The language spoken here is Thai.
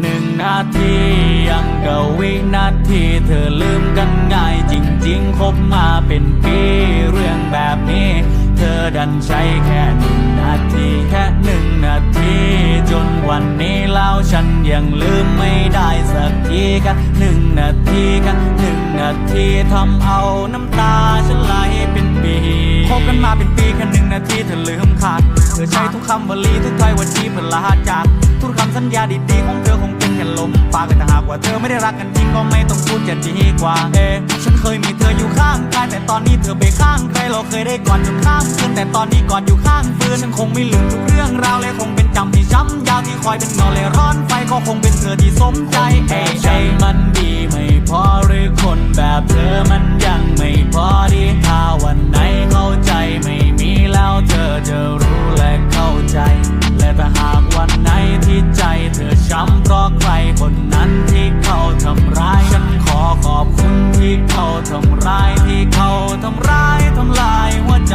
หนึ่งนาทียังกับวินาทีเธอลืมกันง่ายจริงๆ คบมาเป็นปีเรื่องแบบนี้ เธอดันใช้แค่หนึ่งนาทีแค่หนึ่งนาที จนวันนี้แล้วฉันยังลืมไม่ได้สักทีกันหนึ่งนาทีกันหนึ่งนาทีทำเอาน้ำตาฉันไหลเป็นปีคบกันมาเป็นปีแค่หนึ่งนาทีเธอ คำวลีทุกถ้อยวจีเพื่อลาจาก ทุกคำสัญญาดีๆของเธอคงเป็นแค่ลมปากแต่ถ้าหากว่าเธอไม่ได้รักกันจริงก็ไม่ต้องพูดจะดีกว่า เอ ฉันเคยมีเธออยู่ข้างกายแต่ตอนนี้เธอไปข้างใครเราเคยได้กอดจนข้ามคืนแต่ตอนนี้กอดอยู่ข้างฟืนฉันคงไม่ลืมทุกเรื่องราวเลยคงเป็นจำที่ช้ำยาวที่คอยเป็นเงาเลยร้อนไฟก็คงเป็นเธอที่สมใจเอะใจมันดีไม่พอหรือคนแบบเธอมันยังไม่พอดีถ้าวันไหนเข้าใจไม่มีแล้วเธอจะรู้ ทำร้ายที่เขาทำร้ายทำลายหัวใจ